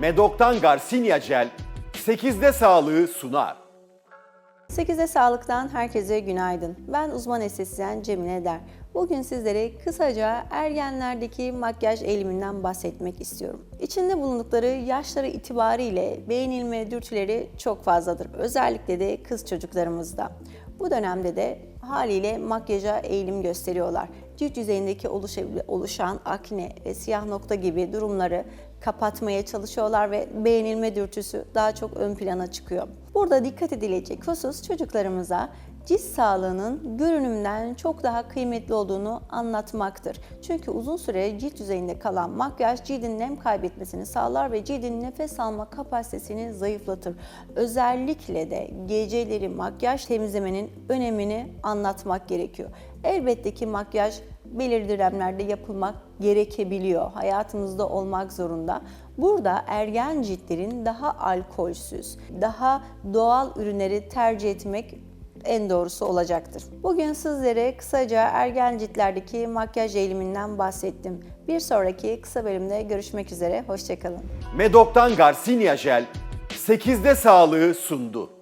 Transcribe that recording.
Medok'tan Garcinia Gel 8'de sağlığı sunar. 8'de Sağlık'tan herkese günaydın. Ben uzman estetisyen Cemile Der. Bugün sizlere kısaca ergenlerdeki makyaj eğiliminden bahsetmek istiyorum. İçinde bulundukları yaşları itibariyle beğenilme dürtüleri çok fazladır. Özellikle de kız çocuklarımızda. Bu dönemde de haliyle makyaja eğilim gösteriyorlar. Cilt yüzeyindeki oluşan akne ve siyah nokta gibi durumları kapatmaya çalışıyorlar ve beğenilme dürtüsü daha çok ön plana çıkıyor. Burada dikkat edilecek husus çocuklarımıza cilt sağlığının görünümden çok daha kıymetli olduğunu anlatmaktır. Çünkü uzun süre cilt yüzeyinde kalan makyaj cildin nem kaybetmesini sağlar ve cildin nefes alma kapasitesini zayıflatır. Özellikle de geceleri makyaj temizlemenin önemini anlatmak gerekiyor. Elbette ki makyaj belirli dönemlerde yapılmak gerekebiliyor. Hayatımızda olmak zorunda. Burada ergen ciltlerin daha alkolsüz, daha doğal ürünleri tercih etmek en doğrusu olacaktır. Bugün sizlere kısaca ergen ciltlerdeki makyaj eğiliminden bahsettim. Bir sonraki kısa bölümde görüşmek üzere, hoşçakalın. Medok'tan Garcinia Gel 8'de sağlığı sundu.